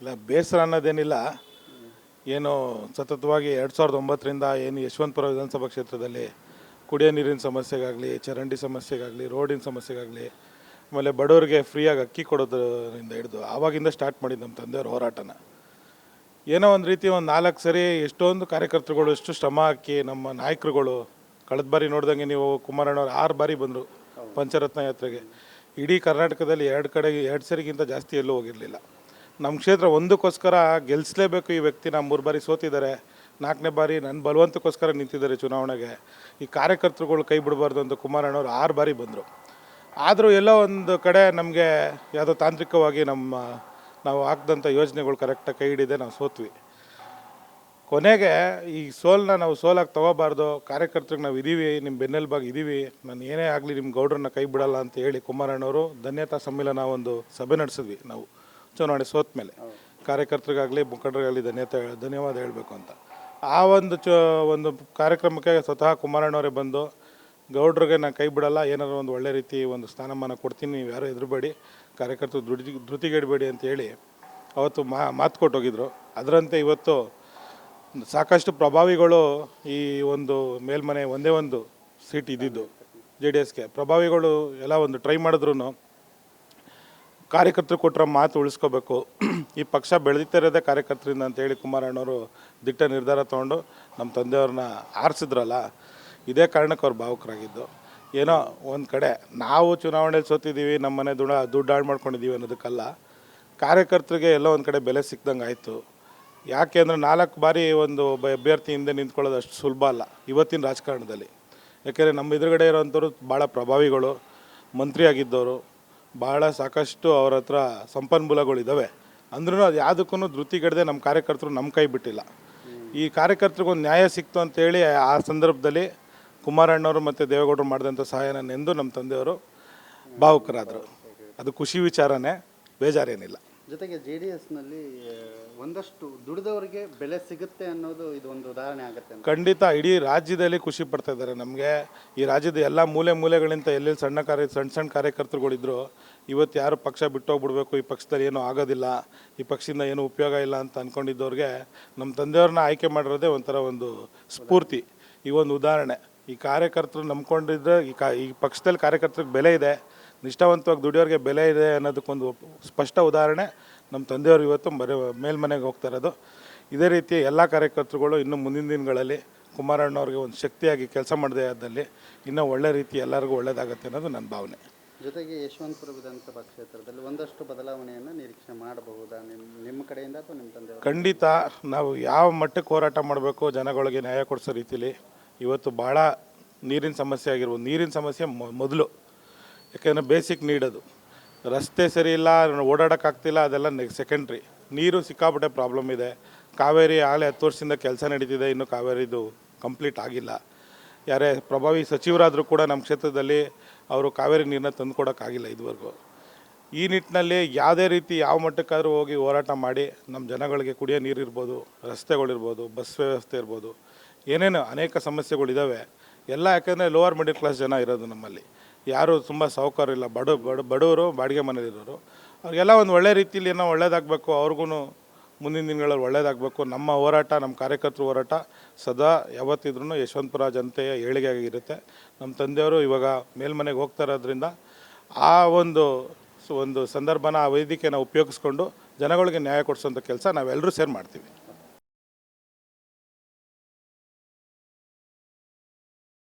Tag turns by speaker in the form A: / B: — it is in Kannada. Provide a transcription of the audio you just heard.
A: ಇಲ್ಲ ಬೇಸರ ಅನ್ನೋದೇನಿಲ್ಲ. ಏನು ಸತತವಾಗಿ ಎರಡು ಸಾವಿರದ ಒಂಬತ್ತರಿಂದ ಏನು ಯಶವಂತಪುರ ವಿಧಾನಸಭಾ ಕ್ಷೇತ್ರದಲ್ಲಿ ಕುಡಿಯೋ ನೀರಿನ ಸಮಸ್ಯೆಗಾಗಲಿ ಚರಂಡಿ ಸಮಸ್ಯೆಗಾಗಲಿ ರೋಡಿನ ಸಮಸ್ಯೆಗಾಗಲಿ ಆಮೇಲೆ ಬಡವರಿಗೆ ಫ್ರೀಯಾಗಿ ಅಕ್ಕಿ ಕೊಡೋದ್ರಿಂದ ಹಿಡಿದು ಆವಾಗಿಂದ ಸ್ಟಾರ್ಟ್ ಮಾಡಿದ್ದು ನಮ್ಮ ತಂದೆಯವ್ರ ಹೋರಾಟನ. ಏನೋ ಒಂದು ರೀತಿ ಒಂದು ನಾಲ್ಕು ಸರಿ ಎಷ್ಟೊಂದು ಕಾರ್ಯಕರ್ತರುಗಳು ಎಷ್ಟು ಶ್ರಮ ಹಾಕಿ ನಮ್ಮ ನಾಯಕರುಗಳು ಕಳೆದ ಬಾರಿ ನೋಡ್ದಂಗೆ ನೀವು ಕುಮಾರಣ್ಣವ್ರು ಆರು ಬಾರಿ ಬಂದರು ಪಂಚರತ್ನ ಯಾತ್ರೆಗೆ. ಇಡೀ ಕರ್ನಾಟಕದಲ್ಲಿ ಎರಡು ಕಡೆ ಎರಡು ಸರಿಗಿಂತ ಜಾಸ್ತಿ ಎಲ್ಲೂ ಹೋಗಿರಲಿಲ್ಲ. ನಮ್ಮ ಕ್ಷೇತ್ರ ಒಂದಕ್ಕೋಸ್ಕರ ಗೆಲ್ಲಿಸಲೇಬೇಕು ಈ ವ್ಯಕ್ತಿನ ಮೂರು ಬಾರಿ ಸೋತಿದ್ದಾರೆ. ನಾಲ್ಕನೇ ಬಾರಿ ನನ್ನ ಬಲವಂತಕ್ಕೋಸ್ಕರ ನಿಂತಿದ್ದಾರೆ ಚುನಾವಣೆಗೆ. ಈ ಕಾರ್ಯಕರ್ತರುಗಳು ಕೈ ಬಿಡಬಾರ್ದು ಅಂತ ಕುಮಾರಣ್ಣವ್ರು ಆರು ಬಾರಿ ಬಂದರು. ಆದರೂ ಎಲ್ಲೋ ಒಂದು ಕಡೆ ನಮಗೆ ಯಾವುದೋ ತಾಂತ್ರಿಕವಾಗಿ ನಮ್ಮ, ನಾವು ಹಾಕ್ದಂಥ ಯೋಜನೆಗಳು ಕರೆಕ್ಟಾಗಿ ಕೈ ಹಿಡಿದೆ, ನಾವು ಸೋತ್ವಿ. ಕೊನೆಗೆ ಈ ಸೋಲನ್ನ ನಾವು ಸೋಲಾಗಿ ತೊಗೋಬಾರ್ದು, ಕಾರ್ಯಕರ್ತರಿಗೆ ನಾವು ಇದೀವಿ ನಿಮ್ಮ ಬೆನ್ನೆಲುಬಾಗಿ ಇದ್ದೀವಿ ನಾನು ಏನೇ ಆಗಲಿ ನಿಮ್ಮ ಗೌಡ್ರನ್ನ ಕೈ ಬಿಡಲ್ಲ ಅಂತ ಹೇಳಿ ಕುಮಾರಣ್ಣವರು ಧನ್ಯತಾ ಸಮ್ಮೇಳನ ಒಂದು ಸಭೆ ನಡೆಸಿದ್ವಿ ನಾವು. ಚುನಾವಣೆ ಸೋತ ಮೇಲೆ ಕಾರ್ಯಕರ್ತರಿಗಾಗಲಿ ಮುಖಂಡರಿಗಾಗಲಿ ಧನ್ಯತೆ ಧನ್ಯವಾದ ಹೇಳಬೇಕು ಅಂತ. ಆ ಒಂದು ಚ ಒಂದು ಕಾರ್ಯಕ್ರಮಕ್ಕೆ ಸ್ವತಃ ಕುಮಾರಣ್ಣವರೇ ಬಂದು ಗೌಡ್ರಿಗೆ ನಾನು ಕೈ ಬಿಡಲ್ಲ ಏನಾದ್ರು ಒಂದು ಒಳ್ಳೆ ರೀತಿ ಒಂದು ಸ್ಥಾನಮಾನ ಕೊಡ್ತೀನಿ ನೀವು ಯಾರು ಹೆದರಬೇಡಿ ಕಾರ್ಯಕರ್ತರು ದುಡಿ ಧೃತಿಗೆಡಬೇಡಿ ಅಂತ ಹೇಳಿ ಅವತ್ತು ಮಾ ಮಾತು ಕೊಟ್ಟೋಗಿದ್ರು. ಅದರಂತೆ ಇವತ್ತು ಸಾಕಷ್ಟು ಪ್ರಭಾವಿಗಳು ಈ ಒಂದು ಮೇಲ್ಮನೆ ಒಂದೇ ಒಂದು ಸೀಟ್ ಇದ್ದಿದ್ದು ಜೆ ಡಿ ಎಸ್ಗೆ. ಪ್ರಭಾವಿಗಳು ಎಲ್ಲ ಒಂದು ಟ್ರೈ ಮಾಡಿದ್ರು ಕಾರ್ಯಕರ್ತರು ಕೊಟ್ಟರೆ ಮಾತು ಉಳಿಸ್ಕೋಬೇಕು. ಈ ಪಕ್ಷ ಬೆಳೆದಿತ್ತಿರೋದೇ ಕಾರ್ಯಕರ್ತರಿಂದ ಅಂತೇಳಿ ಕುಮಾರಣ್ಣವರು ದಿಟ್ಟ ನಿರ್ಧಾರ ತೊಗೊಂಡು ನಮ್ಮ ತಂದೆಯವ್ರನ್ನ ಆರಿಸಿದ್ರಲ್ಲ, ಇದೇ ಕಾರಣಕ್ಕೆ ಅವ್ರು ಭಾವುಕರಾಗಿದ್ದು. ಏನೋ ಒಂದು ಕಡೆ ನಾವು ಚುನಾವಣೆಯಲ್ಲಿ ಸೋತಿದ್ದೀವಿ, ನಮ್ಮ ಮನೆ ದುಡ, ದುಡ್ಡು ಹಾಳು ಮಾಡ್ಕೊಂಡಿದ್ದೀವಿ ಅನ್ನೋದಕ್ಕಲ್ಲ, ಕಾರ್ಯಕರ್ತರಿಗೆ ಎಲ್ಲೋ ಒಂದು ಕಡೆ ಬೆಲೆ ಸಿಕ್ದಂಗೆ ಆಯಿತು. ಯಾಕೆ ಅಂದರೆ ನಾಲ್ಕು ಬಾರಿ ಒಂದು ಒಬ್ಬ ಅಭ್ಯರ್ಥಿ ಹಿಂದೆ ನಿಂತ್ಕೊಳ್ಳೋದು ಅಷ್ಟು ಸುಲಭ ಅಲ್ಲ, ಇವತ್ತಿನ ರಾಜಕಾರಣದಲ್ಲಿ. ಯಾಕೆಂದರೆ ನಮ್ಮ ಎದುರುಗಡೆ ಇರೋವಂಥವ್ರು ಭಾಳ ಪ್ರಭಾವಿಗಳು ಮಂತ್ರಿ ಆಗಿದ್ದವರು ಭಾಳ ಸಾಕಷ್ಟು ಅವ್ರ ಹತ್ರ ಸಂಪನ್ಮೂಲಗಳಿದ್ದಾವೆ ಅಂದ್ರೂ ಅದು ಯಾವುದಕ್ಕೂ ಧೃತಿಗೆಡದೆ ನಮ್ಮ ಕಾರ್ಯಕರ್ತರು ನಮ್ಮ ಕೈ ಬಿಟ್ಟಿಲ್ಲ. ಈ ಕಾರ್ಯಕರ್ತರಿಗೊಂದು ನ್ಯಾಯ ಸಿಕ್ತು ಅಂತೇಳಿ ಆ ಸಂದರ್ಭದಲ್ಲಿ ಕುಮಾರಣ್ಣವರು ಮತ್ತು ದೇವೇಗೌಡರು ಮಾಡಿದಂಥ ಸಹಾಯನ ನೆಂದು ನಮ್ಮ ತಂದೆಯವರು ಭಾವುಕರಾದರು. ಅದು ಖುಷಿ ವಿಚಾರನೇ, ಬೇಜಾರೇನಿಲ್ಲ.
B: ಜೊತೆಗೆ ಜೆ ಡಿ ಎಸ್ನಲ್ಲಿ ಒಂದಷ್ಟು ದುಡಿದವರಿಗೆ ಬೆಲೆ ಸಿಗುತ್ತೆ ಅನ್ನೋದು ಇದು ಒಂದು ಉದಾಹರಣೆ ಆಗುತ್ತೆ
A: ಖಂಡಿತ, ಇಡೀ ರಾಜ್ಯದಲ್ಲಿ ಖುಷಿ ಪಡ್ತಾ ಇದ್ದಾರೆ ನಮಗೆ. ಈ ರಾಜ್ಯದ ಎಲ್ಲ ಮೂಲೆ ಮೂಲೆಗಳಿಂದ ಎಲ್ಲೆಲ್ಲಿ ಸಣ್ಣ ಕಾರ್ಯ, ಸಣ್ಣ ಸಣ್ಣ ಕಾರ್ಯಕರ್ತರುಗಳಿದ್ರು, ಇವತ್ತು ಯಾರು ಪಕ್ಷ ಬಿಟ್ಟೋಗ್ಬಿಡ್ಬೇಕು, ಈ ಪಕ್ಷದಲ್ಲಿ ಏನೂ ಆಗೋದಿಲ್ಲ, ಈ ಪಕ್ಷದಿಂದ ಏನೂ ಉಪಯೋಗ ಇಲ್ಲ ಅಂತ ಅಂದ್ಕೊಂಡಿದ್ದವ್ರಿಗೆ ನಮ್ಮ ತಂದೆಯವ್ರನ್ನ ಆಯ್ಕೆ ಮಾಡಿರೋದೇ ಒಂಥರ ಒಂದು ಸ್ಫೂರ್ತಿ, ಈ ಒಂದು ಉದಾಹರಣೆ. ಈ ಕಾರ್ಯಕರ್ತರು ನಂಬ್ಕೊಂಡಿದ್ರೆ, ಈ ಕಾ, ಈ ಪಕ್ಷದಲ್ಲಿ ಕಾರ್ಯಕರ್ತರಿಗೆ ಬೆಲೆ ಇದೆ ನಿಷ್ಠಾವಂತವಾಗಿ ದುಡಿಯೋರಿಗೆ ಬೆಲೆ ಇದೆ ಅನ್ನೋದಕ್ಕೊಂದು ಸ್ಪಷ್ಟ ಉದಾಹರಣೆ ನಮ್ಮ ತಂದೆಯವರು ಇವತ್ತು ಬರೀ ಮೇಲ್ಮನೆಗೆ ಹೋಗ್ತಾ ಇರೋದು. ಇದೇ ರೀತಿ ಎಲ್ಲ ಕಾರ್ಯಕರ್ತರುಗಳು ಇನ್ನು ಮುಂದಿನ ದಿನಗಳಲ್ಲಿ ಕುಮಾರಣ್ಣವ್ರಿಗೆ ಒಂದು ಶಕ್ತಿಯಾಗಿ ಕೆಲಸ ಮಾಡದೇ ಆದಲ್ಲಿ ಇನ್ನೂ ಒಳ್ಳೆ ರೀತಿ ಎಲ್ಲರಿಗೂ ಒಳ್ಳೆಯದಾಗತ್ತೆ ಅನ್ನೋದು ನನ್ನ ಭಾವನೆ.
B: ಜೊತೆಗೆ ಯಶವಂತಪುರ ವಿಧಾನಸಭಾ ಕ್ಷೇತ್ರದಲ್ಲಿ ಒಂದಷ್ಟು ಬದಲಾವಣೆಯನ್ನು ನಿರೀಕ್ಷೆ ಮಾಡಬಹುದಾ? ನಿಮ್ಮ ನಿಮ್ಮ ಕಡೆಯಿಂದ ಅಥವಾ ನಿಮ್ಮ ತಂದೆ
A: ಖಂಡಿತ ನಾವು ಯಾವ ಮಟ್ಟಕ್ಕೆ ಹೋರಾಟ ಮಾಡಬೇಕು ಜನಗಳಿಗೆ ನ್ಯಾಯ ಕೊಡಿಸೋ ರೀತಿಲಿ ಇವತ್ತು ಭಾಳ ನೀರಿನ ಸಮಸ್ಯೆ ಆಗಿರ್ಬೋದು. ನೀರಿನ ಸಮಸ್ಯೆ ಮೊ- ಮೊದಲು. ಯಾಕೆಂದರೆ ಬೇಸಿಕ್ ನೀಡೋದು ರಸ್ತೆ ಸರಿ ಇಲ್ಲ ಓಡಾಡೋಕ್ಕಾಗ್ತಿಲ್ಲ ಅದೆಲ್ಲ ಸೆಕೆಂಡ್ರಿ ನೀರು ಸಿಕ್ಕಾಪಟ್ಟೆ ಪ್ರಾಬ್ಲಮ್ ಇದೆ. ಕಾವೇರಿ ಆಗಲೇ ಹತ್ತು ವರ್ಷದಿಂದ ಕೆಲಸ ನಡೀತಿದೆ, ಇನ್ನು ಕಾವೇರಿದು ಕಂಪ್ಲೀಟ್ ಆಗಿಲ್ಲ. ಯಾರೇ ಪ್ರಭಾವಿ ಸಚಿವರಾದರೂ ಕೂಡ ನಮ್ಮ ಕ್ಷೇತ್ರದಲ್ಲಿ ಅವರು ಕಾವೇರಿ ನೀರನ್ನ ತಂದು ಕೊಡೋಕ್ಕಾಗಿಲ್ಲ ಇದುವರೆಗೂ. ಈ ನಿಟ್ಟಿನಲ್ಲಿ ಯಾವುದೇ ರೀತಿ ಯಾವ ಮಟ್ಟಕ್ಕಾದರೂ ಹೋಗಿ ಹೋರಾಟ ಮಾಡಿ ನಮ್ಮ ಜನಗಳಿಗೆ ಕುಡಿಯೋ ನೀರು ಇರ್ಬೋದು, ರಸ್ತೆಗಳಿರ್ಬೋದು, ಬಸ್ ವ್ಯವಸ್ಥೆ ಇರ್ಬೋದು, ಏನೇನು ಅನೇಕ ಸಮಸ್ಯೆಗಳಿದ್ದಾವೆ ಎಲ್ಲ ಯಾಕಂದರೆ ಲೋವರ್ ಮಿಡಲ್ ಕ್ಲಾಸ್ ಜನ ಇರೋದು ನಮ್ಮಲ್ಲಿ. ಯಾರು ತುಂಬ ಸಾಹುಕಾರ ಇಲ್ಲ ಬಡ ಬಡ, ಬಡವರು ಬಾಡಿಗೆ ಮನೆಯಲ್ಲಿರೋರು. ಅವ್ರಿಗೆಲ್ಲ ಒಂದು ಒಳ್ಳೆ ರೀತಿಯಲ್ಲಿ ಏನೋ ಒಳ್ಳೇದಾಗಬೇಕು ಅವ್ರಿಗೂ ಮುಂದಿನ ದಿನಗಳಲ್ಲಿ ಒಳ್ಳೇದಾಗಬೇಕು. ನಮ್ಮ ಹೋರಾಟ, ನಮ್ಮ ಕಾರ್ಯಕರ್ತರ ಹೋರಾಟ ಸದಾ ಯಾವತ್ತಿದ್ರೂ ಯಶವಂತಪುರ ಜನತೆಯ ಏಳಿಗೆಯಾಗಿರುತ್ತೆ ನಮ್ಮ ತಂದೆಯವರು ಇವಾಗ ಮೇಲ್ಮನೆಗೆ ಹೋಗ್ತಾ ಇರೋದ್ರಿಂದ ಆ ಒಂದು ಒಂದು ಸಂದರ್ಭನ ಆ ವೇದಿಕೆನ ಉಪಯೋಗಿಸ್ಕೊಂಡು ಜನಗಳಿಗೆ ನ್ಯಾಯ ಕೊಡಿಸೋಂಥ ಕೆಲಸ ನಾವೆಲ್ಲರೂ ಸೇರಿ ಮಾಡ್ತೀವಿ.